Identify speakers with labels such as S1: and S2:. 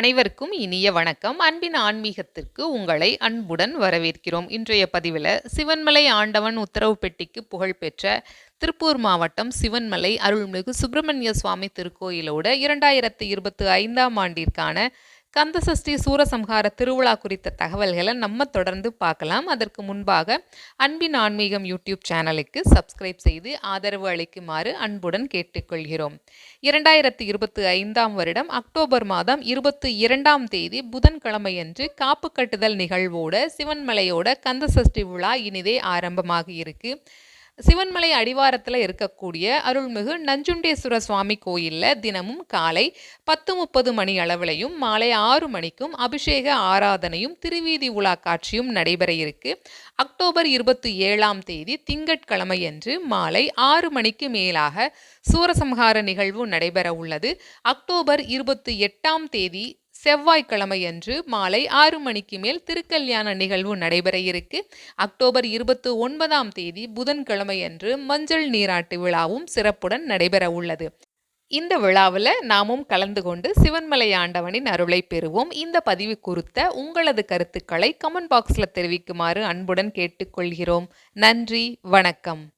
S1: அனைவருக்கும் இனிய வணக்கம். அன்பின் ஆன்மீகத்திற்கு உங்களை அன்புடன் வரவேற்கிறோம். இன்றைய பதிவில் சிவன்மலை ஆண்டவன் உத்தரவு பெட்டிக்கு புகழ்பெற்ற திருப்பூர் மாவட்டம் சிவன்மலை அருள்மிகு சுப்பிரமணிய சுவாமி திருக்கோயிலோட இரண்டாயிரத்தி இருபத்தி ஐந்தாம் ஆண்டிற்கான கந்தசஷ்டி சூரசம்ஹார திருவிழா குறித்த தகவல்களை நம்ம தொடர்ந்து பார்க்கலாம். அதற்கு முன்பாக அன்பின் ஆன்மீகம் யூடியூப் சேனலுக்கு சப்ஸ்கிரைப் செய்து ஆதரவு அளிக்குமாறு அன்புடன் கேட்டுக்கொள்கிறோம். இரண்டாயிரத்தி இருபத்தி ஐந்தாம் வருடம் அக்டோபர் மாதம் இருபத்தி இரண்டாம் தேதி புதன்கிழமையன்று காப்பு கட்டுதல் நிகழ்வோட சிவன்மலையோட கந்தசஷ்டி விழா இனிதே ஆரம்பமாக இருக்கு. சிவன்மலை அடிவாரத்தில் இருக்கக்கூடிய அருள்மிகு நஞ்சுண்டேஸ்வர சுவாமி கோயிலில் தினமும் காலை பத்து முப்பது மணி அளவிலையும் மாலை ஆறு மணிக்கும் அபிஷேக ஆராதனையும் திருவீதி உலா காட்சியும் நடைபெற இருக்கு. அக்டோபர் இருபத்தி ஏழாம் தேதி திங்கட்கிழமையன்று மாலை ஆறு மணிக்கு மேலாக சூரசம்ஹார நிகழ்வு நடைபெற உள்ளது. அக்டோபர் இருபத்தி எட்டாம் தேதி செவ்வாய்க்கிழமையன்று மாலை ஆறு மணிக்கு மேல் திருக்கல்யாண நிகழ்வு நடைபெற இருக்கு. அக்டோபர் இருபத்தி ஒன்பதாம் தேதி புதன்கிழமையன்று மஞ்சள் நீராட்டு விழாவும் சிறப்புடன் நடைபெற உள்ளது. இந்த விழாவில் நாமும் கலந்து கொண்டு சிவன்மலை ஆண்டவனின் அருளை பெறுவோம். இந்த பதிவு குறித்த உங்களது கருத்துக்களை கமெண்ட் பாக்ஸில் தெரிவிக்குமாறு அன்புடன் கேட்டுக்கொள்கிறோம். நன்றி வணக்கம்.